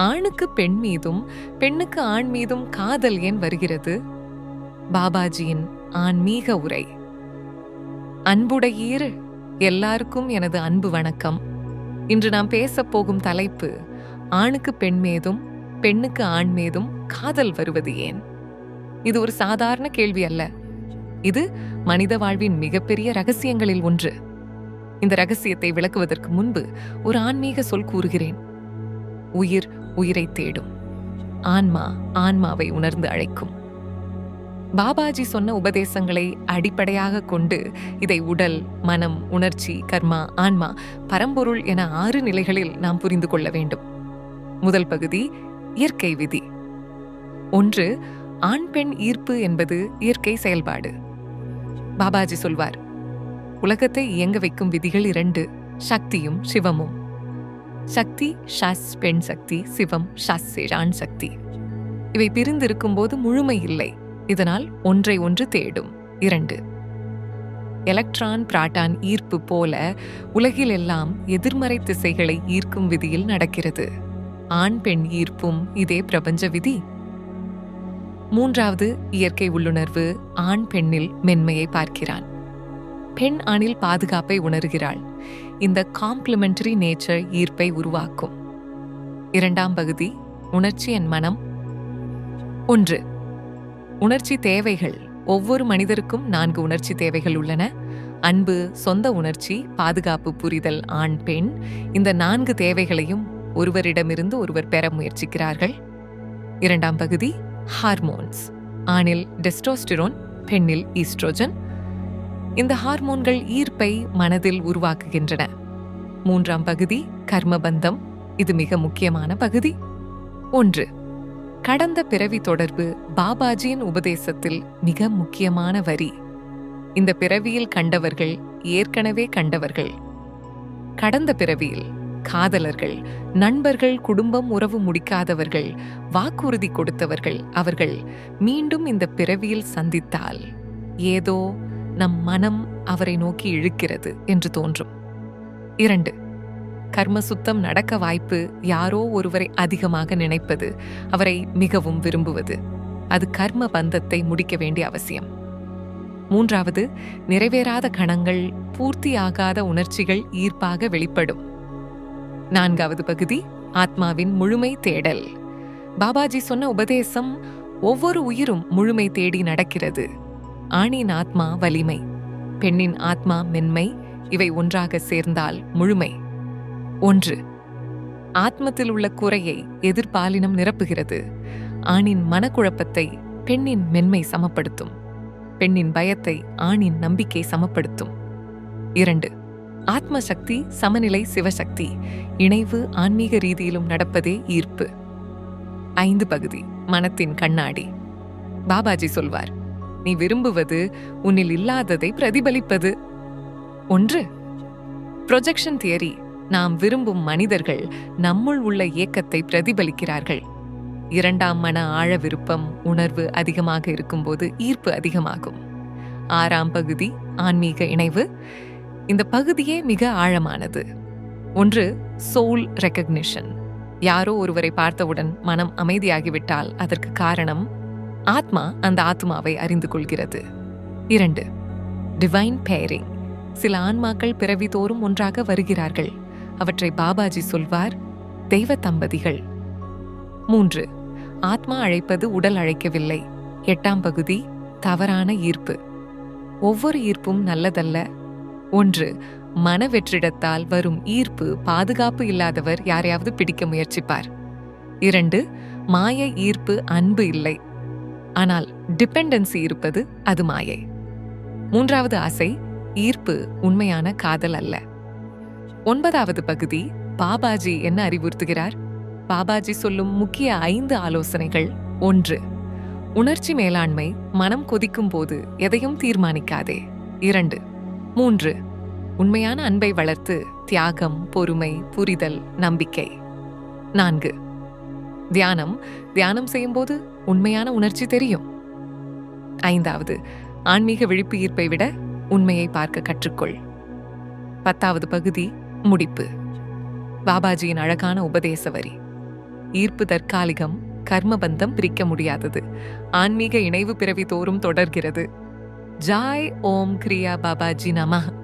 ஆணுக்கு பெண் மீதும் பெண்ணுக்கு ஆண் மீதும் காதல் ஏன் வருகிறது? பாபாஜியின் ஆன்மீக உரை. அன்புடையீர் எல்லாருக்கும் எனது அன்பு வணக்கம். இன்று நாம் பேசப் போகும் தலைப்பு ஆணுக்கு பெண் மீதும் பெண்ணுக்கு ஆண் மீதும் காதல் வருவது ஏன்? இது ஒரு சாதாரண கேள்வி அல்ல. இது மனித வாழ்வின் மிகப்பெரிய ரகசியங்களில் ஒன்று. இந்த ரகசியத்தை விளக்குவதற்கு முன்பு ஒரு ஆன்மீக சொல் கூறுகிறேன். உயிர் உயிரை தேடும். ஆன்மா ஆன்மாவை உணர்ந்து அழைக்கும். பாபாஜி சொன்ன உபதேசங்களை அடிப்படையாக கொண்டு இதை உடல் மனம் உணர்ச்சி கர்மா ஆன்மா பரம்பொருள் என ஆறு நிலைகளில் நாம் புரிந்து கொள்ள வேண்டும். முதல் பகுதி இயற்கை விதி. ஒன்று ஆண் பெண் ஈர்ப்பு என்பது இயற்கை செயல்பாடு. பாபாஜி சொல்வார் உலகத்தை இயங்க வைக்கும் விதிகள் இரண்டு சக்தியும் சிவமும். சக்தி ஷாஸ் பெண் சக்தி சிவம் ஷாஸ் ஆண் சக்தி. இவை பிரிந்திருக்கும் போது முழுமை இல்லை. இதனால் ஒன்றை ஒன்று தேடும். இரண்டு. எலக்ட்ரான் பிராட்டான் ஈர்ப்பு போல உலகில் எல்லாம் எதிர்மறை திசைகளை ஈர்க்கும் விதியில் நடக்கிறது. ஆண் பெண் ஈர்ப்பும் இதே பிரபஞ்ச விதி. மூன்றாவது இயற்கை உள்ளுணர்வு. ஆண் பெண்ணில் மென்மையை பார்க்கிறான். பெண் ஆணில் பாதுகாப்பை உணர்கிறாள். இந்த காம்ப்ளிமெண்டரி நேச்சர் ஈர்ப்பை உருவாக்கும். இரண்டாம் பகுதி உணர்ச்சி என் மனம். ஒன்று உணர்ச்சி தேவைகள். ஒவ்வொரு மனிதருக்கும் நான்கு உணர்ச்சி தேவைகள் உள்ளன. அன்பு சொந்த உணர்ச்சி பாதுகாப்பு புரிதல் ஆண் பெண். இந்த நான்கு தேவைகளையும் ஒருவரிடமிருந்து ஒருவர் பெற முயற்சிக்கிறார்கள். இரண்டாம் பகுதி ஹார்மோன்ஸ். ஆணில் டெஸ்டோஸ்டிரோன் பெண்ணில் ஈஸ்ட்ரோஜன். இந்த ஹார்மோன்கள் ஈர்ப்பை மனதில் உருவாக்குகின்றன. மூன்றாம் பகுதி கர்மபந்தம். இது மிக முக்கியமான பகுதி. ஒன்று கடந்த பிறவி தொடர்பு பாபாஜியின் உபதேசத்தில் மிக முக்கியமான வரி. இந்த பிறவியில் கண்டவர்கள் ஏற்கனவே கண்டவர்கள். கடந்த பிறவியில் காதலர்கள் நண்பர்கள் குடும்பம் உறவு முடிக்காதவர்கள் வாக்குறுதி கொடுத்தவர்கள் அவர்கள் மீண்டும் இந்த பிறவியில் சந்தித்தால் ஏதோ நம் மனம் அவரை நோக்கி இழுக்கிறது என்று தோன்றும். இரண்டு கர்ம சுத்தம் நடக்க வாய்ப்பு யாரோ ஒருவரை அதிகமாக நினைப்பது அவரை மிகவும் விரும்புவது. அது கர்ம பந்தத்தை முடிக்க வேண்டிய அவசியம். மூன்றாவது நிறைவேறாத கணங்கள் பூர்த்தியாகாத உணர்ச்சிகள் ஈர்ப்பாக வெளிப்படும். நான்காவது பகுதி ஆத்மாவின் முழுமை தேடல். பாபாஜி சொன்ன உபதேசம் ஒவ்வொரு உயிரும் முழுமை தேடி நடக்கிறது. ஆணின் ஆத்மா வலிமை பெண்ணின் ஆத்மா மென்மை இவை ஒன்றாக சேர்ந்தால் முழுமை. ஒன்று ஆத்மத்தில் உள்ள குறையை எதிர்பாலினம் நிரப்புகிறது. ஆணின் மனக்குழப்பத்தை பெண்ணின் மென்மை சமப்படுத்தும். பெண்ணின் பயத்தை ஆணின் நம்பிக்கை சமப்படுத்தும். இரண்டு ஆத்ம சக்தி சமநிலை சிவசக்தி இணைவு ஆன்மீக ரீதியிலும் நடப்பதே ஈர்ப்பு. ஐந்து பகுதி மனத்தின் கண்ணாடி. பாபாஜி சொல்வார் நீ விரும்புவது உன்னில் இல்லாததை பிரதிபலிப்பது. ஒன்று ப்ரொஜெக்ஷன் தியரி நாம் விரும்பும் மனிதர்கள் நம்முள் உள்ள இயக்கத்தை பிரதிபலிக்கிறார்கள். இரண்டாம் மன ஆழ விருப்பம் உணர்வு அதிகமாக இருக்கும்போது ஈர்ப்பு அதிகமாகும். ஆறாம் பகுதி ஆன்மீக இணைவு. இந்த பகுதியே மிக ஆழமானது. ஒன்று சோல் ரெக்கக்னிஷன் யாரோ ஒருவரை பார்த்தவுடன் மனம் அமைதியாகிவிட்டால் அதற்கு காரணம் ஆத்மா அந்த ஆத்மாவை அறிந்து கொள்கிறது. இரண்டு டிவைன் பேரிங் சில ஆன்மாக்கள் பிறவி தோறும் ஒன்றாக வருகிறார்கள். அவற்றை பாபாஜி சொல்வார் தெய்வ தம்பதிகள். மூன்று ஆத்மா அழைப்பது உடல் அழைக்கவில்லை. எட்டாம் பகுதி தவறான ஈர்ப்பு. ஒவ்வொரு ஈர்ப்பும் நல்லதல்ல. ஒன்று மன வெற்றிடத்தால் வரும் ஈர்ப்பு பாதுகாப்பு இல்லாதவர் யாரையாவது பிடிக்க முயற்சிப்பார். இரண்டு மாய ஈர்ப்பு அன்பு இல்லை. ஆனால் டிபெண்டன்சி இருப்பது அது மாயை. மூன்றாவது ஆசை ஈர்ப்பு உண்மையான காதல் அல்ல. ஒன்பதாவது பகுதி பாபாஜி என்ன அறிவுறுத்துகிறார்? பாபாஜி சொல்லும் முக்கிய ஐந்து ஆலோசனைகள் ஒன்று உணர்ச்சி மேலாண்மை மனம் கொதிக்கும் போது எதையும் தீர்மானிக்காதே. இரண்டு மூன்று உண்மையான அன்பை வளர்த்து தியாகம் பொறுமை புரிதல் நம்பிக்கை. நான்கு தியானம் தியானம் செய்யும்போது உண்மையான உணர்ச்சி தெரியும். ஐந்தாவது ஆன்மீக விழிப்பு ஈர்ப்பை விட உண்மையை பார்க்க கற்றுக்கொள். பத்தாவது பகுதி முடிப்பு. பாபாஜியின் அழகான உபதேச வரி. ஈர்ப்பு தற்காலிகம் கர்மபந்தம் பிரிக்க முடியாதது. ஆன்மீக இணைவு பிறவி தோறும் தொடர்கிறது. ஜாய் ஓம் கிரியா பாபாஜி நமः